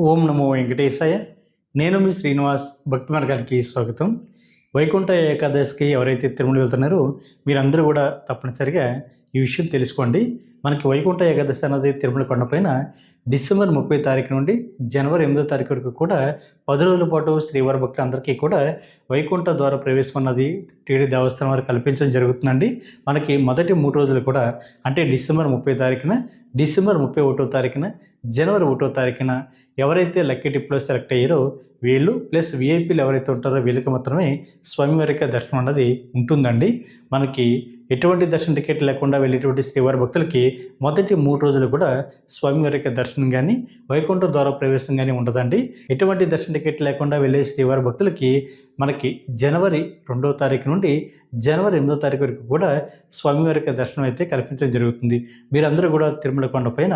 ఓం నమో వెంకటేశాయ. నేను మీ శ్రీనివాస్ భక్తి మార్గానికి స్వాగతం. వైకుంఠ ఏకాదశికి ఎవరైతే తిరుమల వెళ్తున్నారో మీరందరూ కూడా తప్పనిసరిగా ఈ విషయం తెలుసుకోండి. మనకి వైకుంఠ ఏకాదశి అన్నది తిరుమల కొండపైన డిసెంబర్ ముప్పై తారీఖు నుండి జనవరి ఎనిమిదో తారీఖు వరకు కూడా పది రోజుల పాటు శ్రీవారి భక్తులందరికీ కూడా వైకుంఠ ద్వారా ప్రవేశం అన్నది టీడీ దేవస్థానం వారు కల్పించడం జరుగుతుందండి. మనకి మొదటి మూడు రోజులు కూడా అంటే డిసెంబర్ ముప్పై తారీఖున డిసెంబర్ ముప్పై ఒకటో తారీఖున జనవరి ఒకటో తారీఖున ఎవరైతే లక్కీ టిప్లో సెలెక్ట్ అయ్యారో వీళ్ళు ప్లస్ విఐపీలు ఎవరైతే ఉంటారో వీళ్ళకి మాత్రమే స్వామివారి దర్శనం అన్నది ఉంటుందండి. మనకి ఎటువంటి దర్శన టికెట్ లేకుండా వెళ్ళేటువంటి శ్రీవారి భక్తులకి మొదటి మూడు రోజులు కూడా స్వామివారి యొక్క దర్శనం కానీ వైకుంఠ ద్వార ప్రవేశం కానీ ఉండదండి. ఎటువంటి దర్శన టికెట్ లేకుండా వెళ్ళే శ్రీవారి భక్తులకి మనకి జనవరి రెండో తారీఖు నుండి జనవరి ఎనిమిదో తారీఖు వరకు కూడా స్వామివారి యొక్క దర్శనం అయితే కల్పించడం జరుగుతుంది. మీరందరూ కూడా తిరుమల కొండ పైన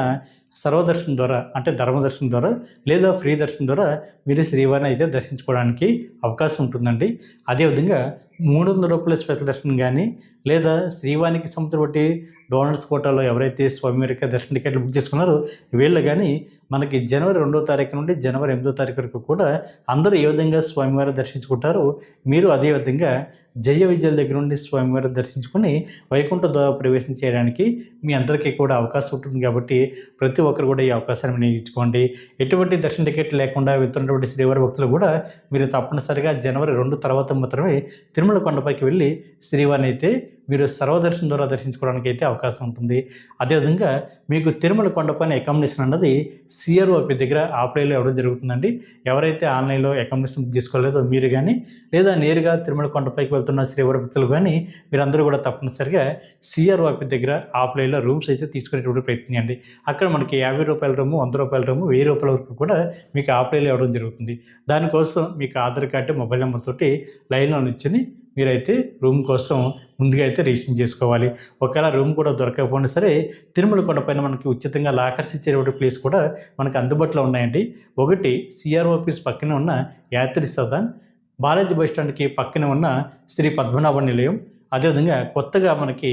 సర్వదర్శనం ద్వారా అంటే ధర్మదర్శనం ద్వారా లేదా ఫ్రీ దర్శనం ద్వారా మీరు శ్రీవారిని అయితే దర్శించుకోవడానికి అవకాశం ఉంటుందండి. అదేవిధంగా మూడు వందల రూపాయల స్పెషల్ దర్శనం కానీ లేదా శ్రీవానికి సంవత్సరం బట్టి డోనర్స్ కోటాలో ఎవరైతే స్వామివారి యొక్క దర్శన టికెట్లు బుక్ చేసుకున్నారో వీళ్ళు కానీ మనకి జనవరి రెండో తారీఖు నుండి జనవరి ఎనిమిదో తారీఖు వరకు కూడా అందరూ ఏ విధంగా స్వామివారి దర్శించుకుంటారో మీరు అదే విధంగా జయ విజయాల దగ్గర నుండి స్వామివారి దర్శించుకొని వైకుంఠ ద్వారా ప్రవేశం చేయడానికి మీ అందరికీ కూడా అవకాశం ఉంటుంది కాబట్టి ప్రతి ఒక్కరు కూడా ఈ అవకాశాన్ని వినియోగించుకోండి. ఎటువంటి దర్శన టికెట్ లేకుండా వెళ్తున్నటువంటి శ్రీవారి భక్తులు కూడా మీరు తప్పనిసరిగా జనవరి రెండు తర్వాత మాత్రమే తిరుమల కొండపైకి వెళ్ళి శ్రీవారిని అయితే మీరు సర్వదర్శనం ద్వారా దర్శించుకోవడానికి అయితే అవకాశం ఉంటుంది. అదేవిధంగా మీకు తిరుమల కొండపైన అకామిడేషన్ అన్నది సిఆర్ఓపి దగ్గర ఆపరేలో ఇవ్వడం జరుగుతుందండి. ఎవరైతే ఆన్లైన్లో అకామిడేషన్ బుక్ చేసుకోలేదో మీరు కానీ లేదా నేరుగా తిరుమల కొండపైకి వెళ్తున్న శ్రీవర భక్తులు కానీ మీరందరూ కూడా తప్పనిసరిగా సిఆర్ఓపి దగ్గర ఆఫ్లైన్లో రూమ్స్ అయితే తీసుకునేటువంటి ప్రయత్నించండి అక్కడ మనకి యాభై రూపాయల రూము వంద రూపాయల రూము వెయ్యి రూపాయల వరకు కూడా మీకు ఆఫ్లైన్లో ఇవ్వడం జరుగుతుంది. దానికోసం మీకు ఆధార్ కార్డు మొబైల్ నెంబర్ తోటి లైన్లో నిల్చొని మీరైతే రూమ్ కోసం ముందుగా అయితే రిజిస్ట్రేషన్ చేసుకోవాలి. ఒకవేళ రూమ్ కూడా దొరకకపోయినా సరే తిరుమల కొండపైన మనకి ఉచితంగా ఆకర్షించేటువంటి ప్లేస్ కూడా మనకు అందుబాటులో ఉన్నాయండి. ఒకటి సిఆర్ ఆఫీస్ పక్కనే ఉన్న యాత్రి సదన్ బాలాజీ బస్ స్టాండ్కి పక్కన ఉన్న శ్రీ పద్మనాభ నిలయం అదేవిధంగా కొత్తగా మనకి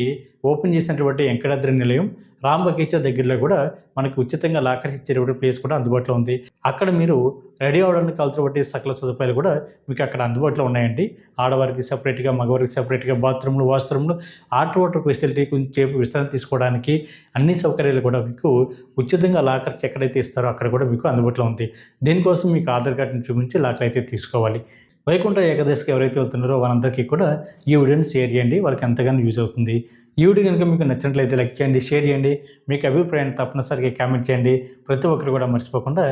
ఓపెన్ చేసినటువంటి వెంకటాద్రి నిలయం రాంబగీచా దగ్గరలో కూడా మనకి ఉచితంగా ఆకర్షించేటువంటి ప్లేస్ కూడా అందుబాటులో ఉంది. అక్కడ మీరు రెడీ అవడానికి కావాల్సినటువంటి సకల సదుపాయాలు కూడా మీకు అక్కడ అందుబాటులో ఉన్నాయండి. ఆడవారికి సపరేట్గా మగవారికి సపరేట్గా బాత్రూమ్లు వాష్రూమ్లు ఆట వాటర్ ఫెసిలిటీ కొంచెం విశ్రాంతి తీసుకోవడానికి అన్ని సౌకర్యాలు కూడా మీకు ఉచితంగా లాకర్స్ ఎక్కడైతే ఇస్తారో అక్కడ కూడా మీకు అందుబాటులో ఉంది. దీనికోసం మీకు ఆధార్ కార్డుని చూపించి లాకర్ అయితే తీసుకోవాలి. వైకుంఠ ఏకాదశికి ఎవరైతే వెళ్తున్నారో వాళ్ళందరికీ కూడా ఈ వీడియోని షేర్ చేయండి. వాళ్ళకి ఎంతగానో యూజ్ అవుతుంది. ఈ వీడియో కనుక మీకు నచ్చినట్లయితే లైక్ చేయండి షేర్ చేయండి. మీకు అభిప్రాయాన్ని తప్పనిసరిగా కామెంట్ చేయండి. ప్రతి ఒక్కరు కూడా మర్చిపోకుండా